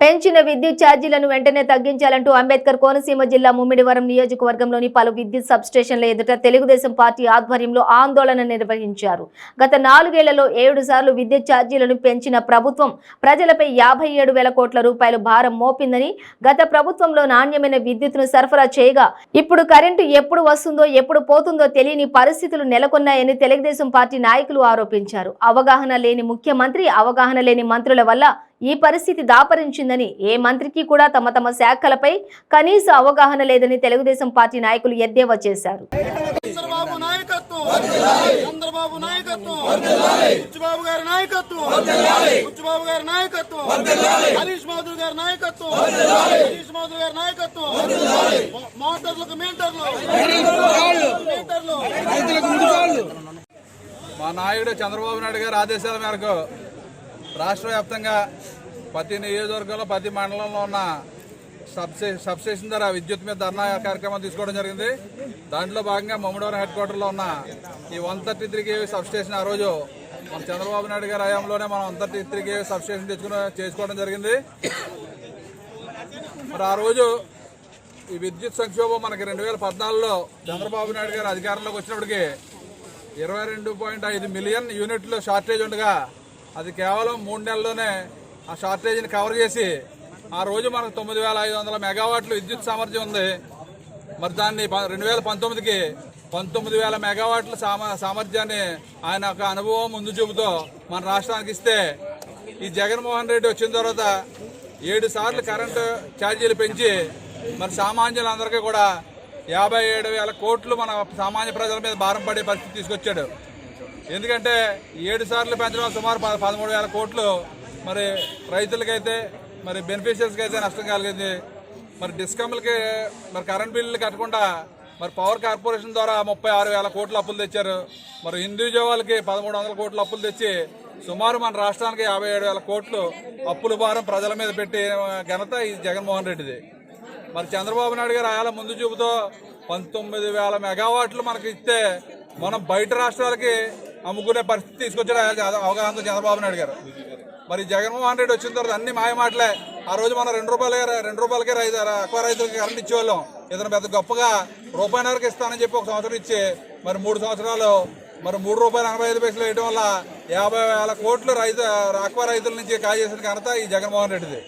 పెంచిన విద్యుత్ ఛార్జీలను వెంటనే తగ్గించాలంటూ అంబేద్కర్ కోనసీమ జిల్లా ముమ్మిడివరం నియోజకవర్గంలోని పలు విద్యుత్ సబ్స్టేషన్ల ఎదుట తెలుగుదేశం పార్టీ ఆధ్వర్యంలో ఆందోళన నిర్వహించారు. గత నాలుగేళ్ళలో ఏడు సార్లు విద్యుత్ ఛార్జీలను పెంచిన ప్రభుత్వం ప్రజలపై యాభై ఏడు వేల కోట్ల రూపాయలు భారం మోపిందని గత ప్రభుత్వంలో నాణ్యమైన విద్యుత్ను సరఫరా చేయగా ఇప్పుడు కరెంటు ఎప్పుడు వస్తుందో ఎప్పుడు పోతుందో తెలియని పరిస్థితులు నెలకొన్నాయని తెలుగుదేశం పార్టీ నాయకులు ఆరోపించారు. అవగాహన లేని ముఖ్యమంత్రి అవగాహన లేని మంత్రుల వల్ల ఈ పరిస్థితి దాపరించిందని ఏ మంత్రికి కూడా తమ తమ శాఖలపై కనీస అవగాహన లేదని తెలుగుదేశం పార్టీ నాయకులు ఎద్దేవా చేశారు. చంద్రబాబు నాయకత్వం. చంద్రబాబు నాయకత్వం. బుచ్చిబాబు గారి నాయకత్వం. బుచ్చిబాబు గారి నాయకత్వం. హరీష్ మాధురి గారి నాయకత్వం. హరీష్ మాధురి గారి నాయకత్వం. మో- మోటార్లకు మీటర్లు. మీటర్లు. మా నాయుడు చంద్రబాబు నాయుడు గారి ఆదేశాల మేరకు రాష్ట్ర వ్యాప్తంగా ప్రతి నియోజకవర్గంలో ప్రతి మండలంలో ఉన్న సబ్సే సబ్స్టేషన్ ధర విద్యుత్ మీద ధర్నా కార్యక్రమం తీసుకోవడం జరిగింది. దాంట్లో భాగంగా మమ్మడవరం హెడ్ క్వార్టర్లో ఉన్న ఈ one thirty three KV substation ఆ రోజు మన చంద్రబాబు నాయుడు గారి హయాంలోనే మనం one thirty three KV substation తెచ్చుకుని చేసుకోవడం జరిగింది. మరి ఆ రోజు ఈ విద్యుత్ సంక్షోభం మనకి రెండు వేల పద్నాలుగులో చంద్రబాబు నాయుడు గారు అధికారంలోకి వచ్చినప్పటికీ ఇరవై రెండు పాయింట్ ఐదు మిలియన్ యూనిట్లు షార్టేజ్ ఉండగా అది కేవలం మూడు నెలల్లోనే ఆ షార్టేజ్ని కవర్ చేసి ఆ రోజు మనకు తొమ్మిది వేల ఐదు వందల మెగావాట్లు విద్యుత్ సామర్థ్యం ఉంది. మరి దాన్ని ప- రెండు వేల పంతొమ్మిదికి పంతొమ్మిది వేల మెగావాట్ల సామ సామర్థ్యాన్ని ఆయన ఒక అనుభవం ముందు చూపుతో మన రాష్ట్రానికి ఇస్తే ఈ జగన్మోహన్ రెడ్డి వచ్చిన తర్వాత ఏడు సార్లు కరెంటు ఛార్జీలు పెంచి మరి సామాన్యులందరికీ కూడా యాభై ఏడు వేల కోట్లు మన సామాన్య ప్రజల మీద భారం పడే పరిస్థితి తీసుకొచ్చాడు. ఎందుకంటే ఏడు సార్లు పెంచడం సుమారు పదమూడు వేల కోట్లు మరి రైతులకైతే మరి బెనిఫిషియర్స్కి అయితే నష్టం కలిగింది. మరి డిస్కమ్లకి మరి కరెంట్ బిల్లులు కట్టకుండా మరి పవర్ కార్పొరేషన్ ద్వారా ముప్పై ఆరు వేల కోట్లు అప్పులు తెచ్చారు. మరి ఇండివిజువల్కి పదమూడు వందల కోట్లు అప్పులు తెచ్చి సుమారు మన రాష్ట్రానికి యాభై ఏడు వేల కోట్లు అప్పుల భారం ప్రజల మీద పెట్టి ఘనత ఈ జగన్మోహన్ రెడ్డిది. మరి చంద్రబాబు నాయుడు గారు ఆయాల ముందు చూపుతో పంతొమ్మిది వేల మెగావాట్లు మనకి ఇస్తే మనం బయట రాష్ట్రాలకి అమ్ముకునే పరిస్థితి తీసుకొచ్చాడు ఆయన అవగాహనతో చంద్రబాబు నాయుడు గారు మరి జగన్మోహన్ రెడ్డి వచ్చిన తర్వాత అన్ని మాయమాటలే ఆ రోజు మనం రెండు రూపాయలకే రెండు రూపాయలకే రైతు ఎక్కువ రైతులకి కరెంట్ ఇచ్చేవాళ్ళం. ఇతను పెద్ద గొప్పగా రూపాయిన్నరకి ఇస్తానని చెప్పి ఒక సంవత్సరం ఇచ్చి మరి మూడు సంవత్సరాలు మరి మూడు రూపాయలు ఎనభై ఐదు పైసలు వేయడం వల్ల యాభై వేల కోట్లు రైతు అక్వ రైతుల నుంచి కాజేసిన ఘనత ఈ జగన్మోహన్ రెడ్డిది.